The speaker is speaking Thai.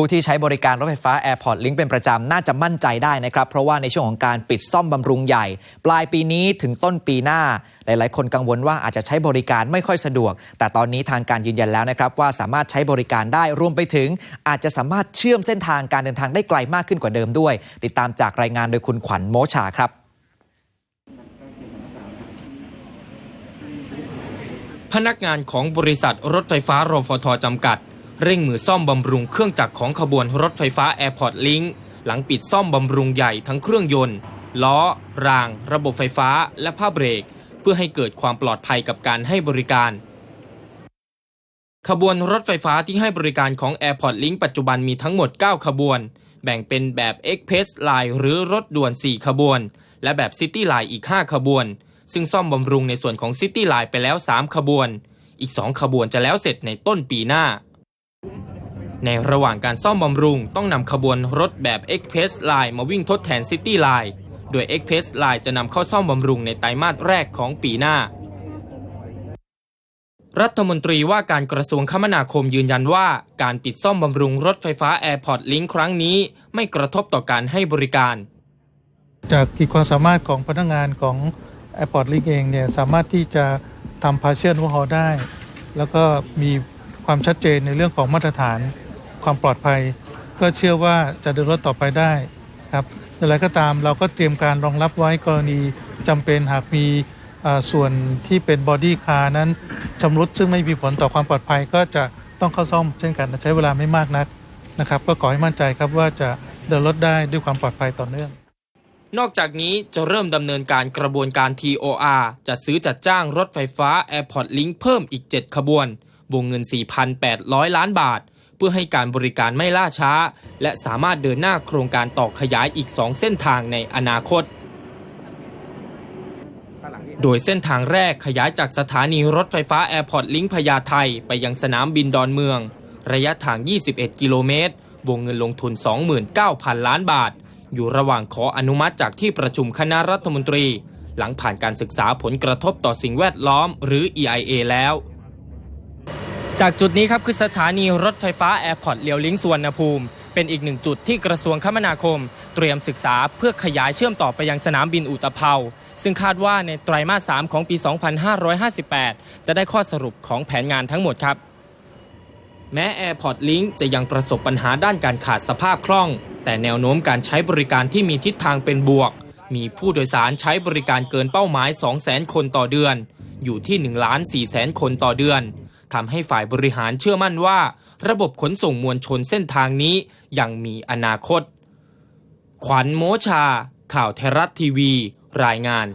ผู้ที่ใช้บริการรถไฟฟ้า Airport Link เป็นประจำ น่าจะมั่นใจได้นะครับ เพราะว่าในช่วงของการปิดซ่อมบำรุงใหญ่ ปลายปีนี้ถึงต้นปีหน้า หลาย ๆ คนกังวลว่าอาจจะใช้บริการไม่ค่อยสะดวก แต่ตอนนี้ทางการยืนยันแล้วนะครับว่าสามารถใช้บริการได้รวมไปถึง อาจจะสามารถเชื่อมเส้นทางการเดินทางได้ไกลมากขึ้นกว่าเดิมด้วย ติดตามจากรายงานโดยคุณขวัญโมชาครับพนักงานของบริษัทรถไฟฟ้ารฟทจำกัด เร่งมือซ่อมบำรุงเครื่องจักรของขบวนรถไฟฟ้า Airport Link หลังปิดซ่อมบำรุงใหญ่ทั้งเครื่องยนต์ ล้อ ราง ระบบไฟฟ้า และผ้าเบรก เพื่อให้เกิดความปลอดภัยกับการให้บริการ ขบวนรถไฟฟ้าที่ให้บริการของ Airport Link ปัจจุบันมีทั้งหมด 9 ขบวน แบ่งเป็นแบบ Express Line หรือรถด่วน 4 ขบวน และแบบ City Line อีก 5 ขบวน ซึ่งซ่อมบำรุงในส่วนของ City Line ไปแล้ว 3 ขบวน อีก 2 ขบวนจะแล้วเสร็จในต้นปีหน้า ในระหว่างการซ่อมบำรุงต้องนำขบวนรถแบบ Express Line มาวิ่งทดแทน City Line โดย Express Line จะนำเข้าซ่อมบำรุงในไตรมาสแรกของปีหน้า รัฐมนตรีว่าการกระทรวงคมนาคมยืนยันว่า การปิดซ่อมบำรุงรถไฟฟ้า Airport Link ครั้งนี้ ไม่กระทบต่อการให้บริการ จากขีดความสามารถของพนักงานของ Airport Link เองเนี่ยสามารถที่จะทำ partial overhaul ได้ แล้วก็มีความชัดเจนในเรื่องของมาตรฐาน ความปลอดภัย ก็เชื่อว่าจะเดินรถต่อไปได้ครับอย่างไรก็ตามเราก็เตรียมการรองรับไว้กรณีจำเป็นหากมีส่วนที่เป็นบอดี้คาร์นั้นชำรุดซึ่งไม่มีผลต่อความปลอดภัย ก็จะต้องเข้าซ่อมเช่นกันใช้เวลาไม่มากนักนะครับก็ขอให้มั่นใจครับว่าจะเดินรถได้ด้วยความปลอดภัยต่อเนื่อง นอกจากนี้จะเริ่มดำเนินการกระบวนการ TOR จัดซื้อจัดจ้างรถไฟฟ้า Airport Link เพิ่มอีก 7 ขบวน วงเงิน 4,800 ล้านบาท เพื่อให้การบริการไม่ล่าช้า และสามารถเดินหน้าโครงการต่อขยายอีก 2 เส้นทางในอนาคต โดยเส้นทางแรกขยายจากสถานีรถไฟฟ้า Airport Link พญาไทไปยังสนามบินดอนเมือง ระยะทาง 21 กิโลเมตร วงเงินลงทุน 29,000 ล้านบาท อยู่ระหว่างขออนุมัติจากที่ประชุมคณะรัฐมนตรี หลังผ่านการศึกษาผลกระทบต่อสิ่งแวดล้อม หรือ EIA แล้ว จากจุดนี้ครับคือสถานีรถไฟฟ้าแอร์พอร์ตเลียวลิงสวนภูมิ เป็นอีกหนึ่งจุดที่กระทรวงคมนาคม เตรียมศึกษาเพื่อขยายเชื่อมต่อไปยังสนามบินอุตภเปาซึ่งคาดว่าในไตรมาส 3 ของปี 2558 จะได้ข้อสรุปของแผนงานทั้งหมดครับ แม้ Airport Link จะยังประสบปัญหาด้านการขาดสภาพคล่อง แต่แนวโน้มการใช้บริการที่มีทิศทางเป็นบวก มีผู้โดยสารใช้บริการเกินเป้าหมาย 200,000 คนต่อเดือน อยู่ที่1ล้าน4แสนคนต่อเดือน ทำให้ฝ่ายบริหารเชื่อมั่นว่า ระบบขนส่งมวลชนเส้นทางนี้ยังมีอนาคต ขวัญโมชา ข่าวไทยรัฐทีวี รายงาน